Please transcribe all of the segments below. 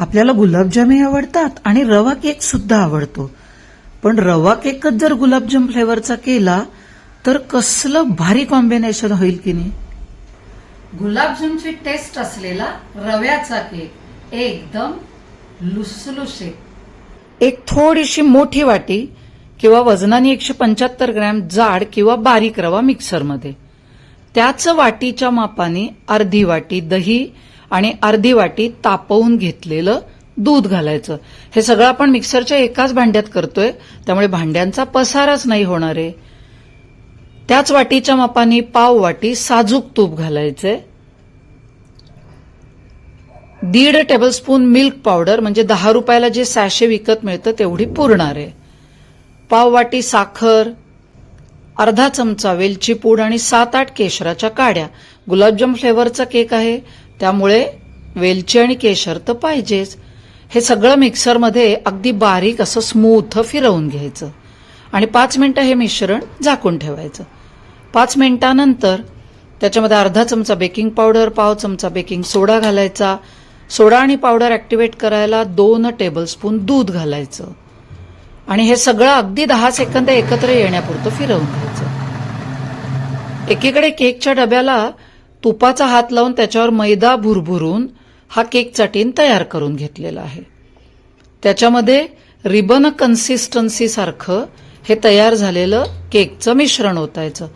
आपल्याला गुलाबजामही आवडतात आणि रवा केक सुद्धा आवडतो. पण रवा केकच जर गुलाबजाम फ्लेवरचा केला तर कसलं भारी कॉम्बिनेशन होईल की नाही? गुलाबजामची टेस्ट असलेला रव्याचा केक एकदम लुसलुशीत एक थोडीशी मोठी वाटी किंवा वजनाने एकशे पंच्याहत्तर ग्रॅम जाड किंवा बारीक रवा मिक्सरमध्ये. त्याच वाटीच्या मापाने अर्धी वाटी दही आणि अर्धी वाटी तापवून घेतलेलं दूध घालायचं. हे सगळं आपण मिक्सरच्या एकाच भांड्यात करतोय त्यामुळे भांड्यांचा पसारच नाही होणार आहे. त्याच वाटीच्या मापाने पाव वाटी साजूक तूप घालायचंय. दीड टेबलस्पून मिल्क पावडर म्हणजे दहा रुपयाला जे सॅशे विकत मिळतं तेवढी पुरणार आहे. पाव वाटी साखर अर्धा चमचा वेलची पूड आणि सात आठ केशराच्या काड्या. गुलाबजाम फ्लेवरचा केक आहे. त्यामुळे वेलची आणि केशर तर पाहिजेच. हे सगळं मिक्सरमध्ये अगदी बारीक असं स्मूथ फिरवून घ्यायचं. आणि पाच मिनटं हे मिश्रण झाकून ठेवायचं. पाच मिनिटानंतर त्याच्यामध्ये अर्धा चमचा बेकिंग पावडर पाव चमचा बेकिंग सोडा घालायचा. सोडा आणि पावडर ॲक्टिवेट करायला दोन टेबलस्पून दूध घालायचं. आणि हे सगळं अगदी दहा सेकंद एकत्र येण्यापुरतं फिरवून घ्यायचं. एकीकडे केकच्या डब्याला तुपाचा हात लावून त्याच्यावर मैदा भुरभुरून हा केक चटीन तयार करून घेतलेला आहे. त्याच्यामध्ये रिबन कन्सिस्टन्सी सारखं हे तयार झालेलं केकचं मिश्रण ओतायचं.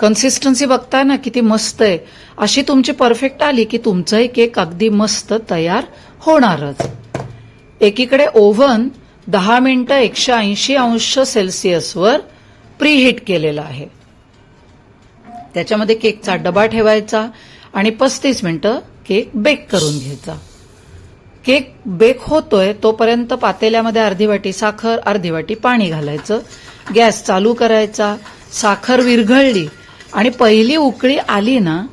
कन्सिस्टन्सी बघताय ना किती मस्त आहे. अशी तुमची परफेक्ट आली की तुमचाही केक अगदी मस्त तयार होणारच. एकीकडे ओव्हन दहा मिनिटं एकशे ऐंशी अंश सेल्सिअसवर प्रीहीट केलेला आहे. त्याच्यामध्ये केकचा डबा ठेवायचा आणि पस्तीस मिनिटं केक बेक करून घ्यायचा. केक बेक होतोय तोपर्यंत पातेल्यामध्ये अर्धी वाटी साखर अर्धी वाटी पाणी घालायचं. गॅस चालू करायचा. साखर विरघळली आणि पहिली उकळी आली ना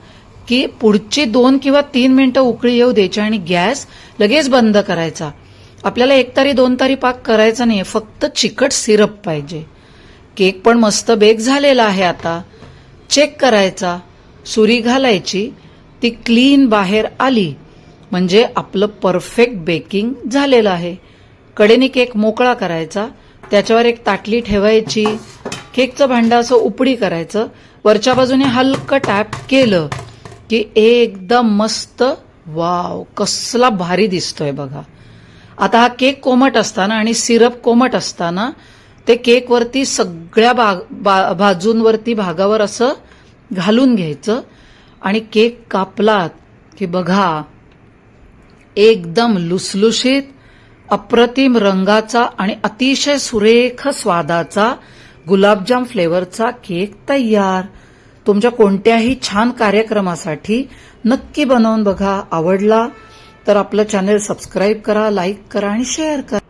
की पुढची दोन किंवा तीन मिनिटं उकळी येऊ द्यायची आणि गॅस लगेच बंद करायचा. आपल्याला एक तारी दोन तारी पाक करायचा नाही फक्त चिकट सिरप पाहिजे. केक पण मस्त बेक झालेला आहे आता. चेक करायचा. सुरी घालायची. ती क्लीन बाहेर आली. म्हणजे आपलं परफेक्ट बेकिंग झालेलं आहे. कडेने केक मोकळा करायचा. त्याच्यावर एक ताटली ठेवायची. केकचं भांडं असं उपडी करायचं. वरच्या बाजूने हलकं टॅप केलं की एकदम मस्त. वाव कसला भारी दिसतोय बघा. आता हा केक कोमट असताना आणि सिरप कोमट असताना ते केकवरती सगळ्या भाग बा, बाजूंवरती भागावर असं घालून घ्यायचं. आणि केक कापलात की बघा एकदम लुसलुशीत अप्रतिम रंगाचा आणि अतिशय सुरेख स्वादाचा गुलाबजाम फ्लेवरचा केक तयार. तुमच्या कोणत्याही छान कार्यक्रमासाठी नक्की बनवून बघा. आवडला तर आपलं चॅनेल सबस्क्राईब करा लाईक करा आणि शेअर करा.